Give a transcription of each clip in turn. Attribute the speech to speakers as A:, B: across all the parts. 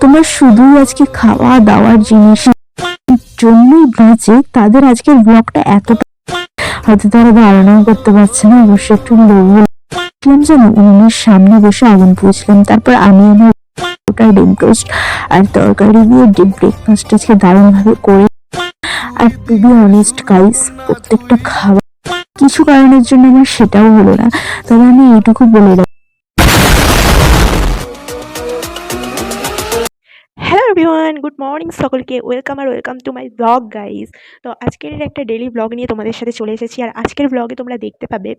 A: তোমার শুধুই আজকে খাওয়া দাওয়ার জিনিস জন্যই বাঁচে তাদের আজকের ব্লগটা এতটা হয়তো তারা ধারণাও করতে পারছে না, অবশ্য একটু লোভ যেন উনুনের সামনে বসে আগুন পুষলাম তারপর আমি আমার ওটা ডিম টোস্ট আর তরকারি দিয়ে ডিম ব্রেকফাস্ট আজকে দারুণভাবে করে। আর টু বি অনেস্ট গাইস প্রত্যেকটা খাবার, কিছু কারণের জন্য আমার সেটাও হলো না। তবে আমি এইটুকু বলে
B: এভরিওয়ান গুড মর্নিং সকলকে। Welcome R welcome to my blog guys তো আজকের একটা ডেলি ব্লগ নিয়ে তোমাদের সাথে চলে এসেছি। আর আজকের ব্লগে তোমরা দেখতে পাবে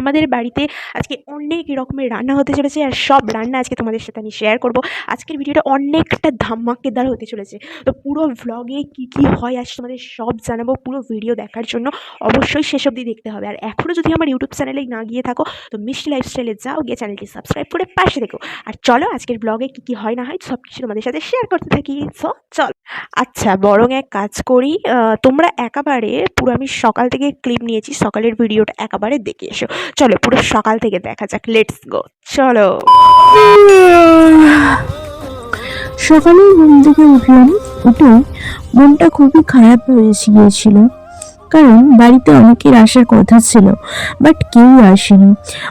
B: আমাদের বাড়িতে আজকে অনেক রকমের রান্না হতে চলেছে আর সব রান্না আজকে তোমাদের সাথে আমি শেয়ার করব। আজকের ভিডিওটা অনেকটা ধামাকেদার হতে চলেছে। তো পুরো ব্লগে কী কী হয় আজ তোমাদের সব জানাব পুরো ভিডিও দেখার জন্য। অবশ্যই শেষ অবধি দেখতে হবে। আর এখনও যদি আমার ইউটিউব চ্যানেলে না গিয়ে থাকো, তো মিষ্টি লাইফস্টাইলে যাও, গিয়ে চ্যানেলটি সাবস্ক্রাইব করে পাশে দেখো আর চলো আজকের ব্লগে কী কী হয় না হয় সব কিছু তোমাদের সাথে শেয়ার করতে থাকি। সো চল। আচ্ছা বরং এক কাজ করি তোমরা একেবারে পুরো আমি সকাল থেকে ক্লিপ নিয়েছি, সকালের ভিডিওটা একেবারে দেখে এসো। চলো, পুরো সকাল থেকে দেখা যাক। লেটস গো চলো।
A: সকালে ঘুম থেকে উঠলাম, উঠে মনটা খুবই খারাপ হয়ে গিয়েছিল। কারণ বাড়িতে অনেকের আসার কথা ছিল বাট কেউ আসেনি।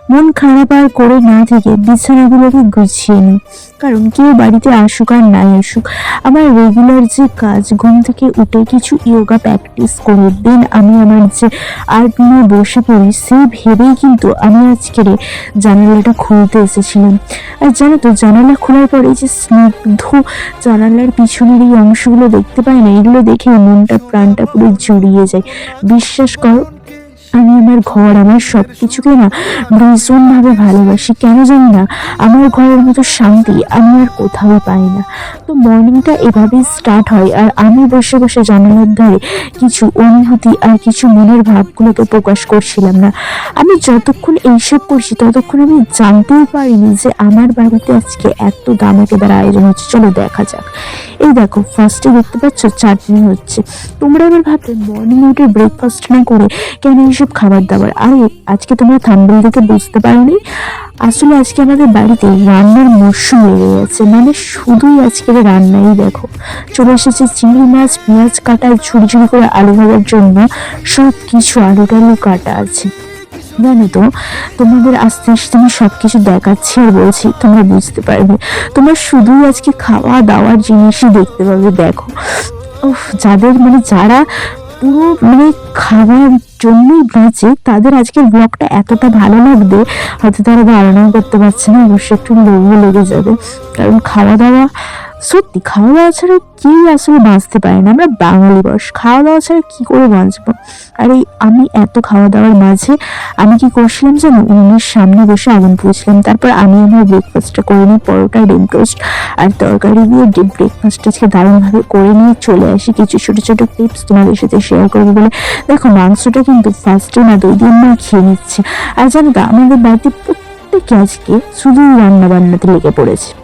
A: মন খারাপ আর করে না থেকে বিছানাগুলোকে গুছিয়ে নিই, কারণ কেউ বাড়িতে আসুক আর নাই আসুক। আমার রেগুলার যে কাজ, ঘুম থেকে উঠে কিছু ইয়োগা প্র্যাকটিস করে দেন আমি আমার যে আর্ট নিয়ে বসে পড়ি সেই ভেবেই কিন্তু আমি আজকের জানালাটা খুলতে এসেছিলাম। আর জানো তো, জানালা খোলার পরে যে স্নিগ্ধ জানালার পিছনের এই অংশগুলো দেখতে পাই না, এগুলো দেখে মনটা, প্রাণটা পুরো জড়িয়ে যায়। বিশ্বাস করো আমার ঘর, আমার সব কিছুকে না ভীষণভাবে ভালোবাসি। কেন জানি না, আমার ঘরের মতো শান্তি আমি আর কোথাও পাই না। তো মর্নিংটা এভাবেই স্টার্ট হয় আর আমি বসে বসে জানালার ধারে কিছু অনুভূতি আর কিছু মনের ভাবগুলোকে প্রকাশ করছিলাম না। আমি যতক্ষণ এইসব করছি, ততক্ষণ আমি জানতেও পারিনি যে আমার বাড়িতে আজকে এত দামাকেদার আয়োজন হচ্ছে। চলো দেখা যাক। এই দেখো ফার্স্টে দেখতে পাচ্ছ, চাটনি হচ্ছে। তোমরা এবার ভাববে মর্নিং উঠে ব্রেকফাস্ট না করে কেন এইসব খাবার দাবার। আরে, আজকে তোমরা থাম্বেল দেখে বুঝতে পারোনি। আসলে আজকে আমাদের বাড়িতে রান্নার মরশুম লেগে গেছে। মানে শুধুই আজকের রান্নাই দেখো। চলে এসেছে চিংড়ি মাছ, পেঁয়াজ কাটা ঝুড়ি ঝুড়ি করে আলু ভাজার জন্য। সব কিছু আলু টালু কাটা আছে। জানো তো, তোমাদের আস্তে আস্তে আমি সব কিছু দেখাচ্ছি আর বলছি, তোমরা বুঝতে পারবে। তোমরা শুধুই আজকে খাওয়া দাওয়ার জিনিসই দেখতে পাবে, দেখো। যাদের মানে যারা পুরো মানে খাওয়ার জন্যই বাঁচে তাদের আজকের ব্লগটা এতটা ভালো লাগবে, হয়তো তারা ধারণাও করতে পারছে না, অবশ্যই একটু লোভও লেগে যাবে। কারণ খাওয়া দাওয়া সত্যি খাওয়া দাওয়া ছাড়া কেউ আসলে বাঁচতে পারে না। আমরা বাঙালি বস খাওয়া দাওয়া ছাড়া কী করে বাঁচবো? আর এই আমি এত খাওয়া দাওয়ার মাঝে আমি কি করছিলাম জানো? উনুনের সামনে বসে আগুন পুষলাম তারপর আমি আমার ব্রেকফাস্টটা করে নিই পরোটা ডিম টোস্ট আর তরকারি দিয়ে ডিম ব্রেকফাস্ট দারুণভাবে করে নিয়ে চলে আসি। কিছু ছোট, ছোটো টিপস তোমাদের সাথে শেয়ার করব বলে। দেখো, মাংসটা কিন্তু ফার্স্টে না দুই দিন না খেয়ে নিচ্ছে। আর জানো আমাদের বাড়িতে প্রত্যেকে আজকে শুধু রান্না বান্নাতে লেগে পড়েছে।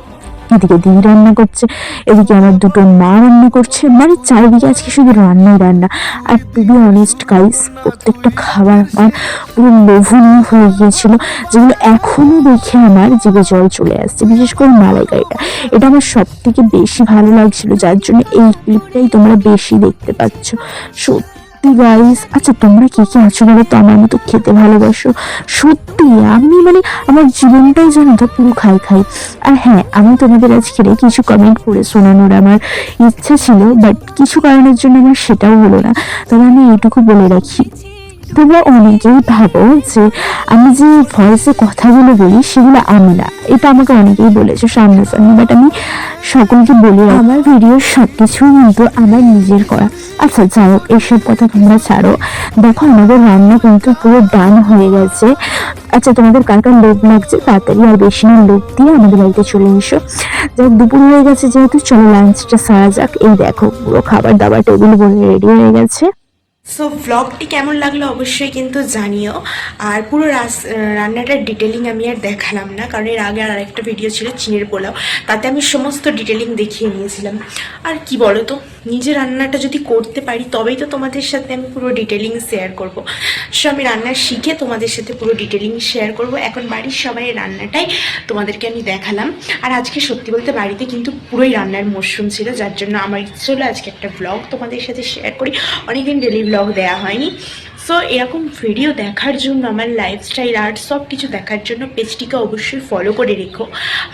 A: এদিকে দিদি রান্না করছে, এদিকে আমার দুটো মা রান্না করছে। মানে চারিদিকে আজকে শুধু রান্নাই রান্না। আর টু বি অনেস্ট গাইস প্রত্যেকটা খাবার আমার পুরো লোভনীয় হয়ে গিয়েছিল, যেগুলো এখনও দেখে আমার জিভে জল চলে আসছে, বিশেষ করে মালাইকারিটা। এটা আমার সব থেকে বেশি ভালো লাগছিল, যার জন্য এই ক্লিপটাই তোমরা বেশি দেখতে পাচ্ছ। সত্যি গাইস আচ্ছা তোমরা কে কে আছো বলো তো? আমার মতো খেতে ভালোবাসো। সত্যি, আমি মানে আমার জীবনটাই জানো তো পুরো খাই খাই। আর হ্যাঁ আমি তোমাদের আজকে কিছু কমেন্ট করে শোনানোর আমার ইচ্ছা ছিল বাট কিছু কারণের জন্য আমার সেটাও হলো না। তবে আমি এইটুকু বলে রাখি। তোমরা অনেকেই ভাবো যে আমি যে ভয়েসে কথাগুলো বলি সেগুলো আমি না। এটা আমাকে অনেকেই বলেছে সামনাসামনি বাট আমি সকলকে বলি, আমার ভিডিওর সব কিছুই কিন্তু আমার নিজের করা। আচ্ছা যাই হোক এইসব কথা তোমরা ছাড়ো। দেখো, আমাদের রান্না কিন্তু পুরো ডান হয়ে গেছে। আচ্ছা তোমাদের কার কার লোভ লাগছে? তাড়াতাড়ি আর বেশি না লোভ দিয়ে আমাদের বাড়িতে চলে এসো। যাক, দুপুর হয়ে গেছে যেহেতু, চলো লাঞ্চটা সারা যাক। এই দেখো, পুরো খাবার দাবার টেবিল বলে রেডি হয়ে গেছে।
B: সো ভ্লগটি কেমন লাগল অবশ্যই কিন্তু জানিও। আর পুরো রাস- রান্নাটার ডিটেলিং আমি আর দেখালাম না, কারণ এর আগে আর একটা ভিডিও ছিল চিনের পোলাও। তাতে আমি সমস্ত ডিটেলিং দেখিয়ে নিয়েছিলাম। আর কি বলো তো নিজে রান্নাটা যদি করতে পারি, তবেই তো তোমাদের সাথে আমি পুরো ডিটেলিং শেয়ার করব। সো, আমি রান্না শিখে তোমাদের সাথে পুরো ডিটেলিং শেয়ার করব। এখন বাড়ির সবাই রান্নাটাই তোমাদেরকে আমি দেখালাম। আর আজকে সত্যি বলতে বাড়িতে কিন্তু পুরোই রান্নার মরশুম ছিল, যার জন্য আমার ইচ্ছে হলো আজকে একটা ব্লগ তোমাদের সাথে শেয়ার করি। অনেকদিন ডেলি ব্লগ দেওয়া হয়নি। সো এরকম ভিডিও দেখার জন্য, আমার লাইফস্টাইল আর্ট সব কিছু দেখার জন্য পেজটিকে অবশ্যই ফলো করে রেখো।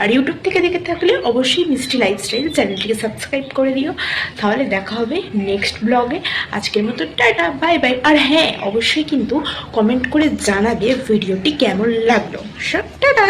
B: আর ইউটিউব থেকে দেখে থাকলে অবশ্যই মিষ্টি লাইফস্টাইল চ্যানেলটিকে সাবস্ক্রাইব করে দিও। তাহলে দেখা হবে নেক্সট ব্লগে আজকের মতো টাটা বাই বাই আর হ্যাঁ অবশ্যই কিন্তু কমেন্ট করে জানাবে ভিডিওটি কেমন লাগল। সব টাটা!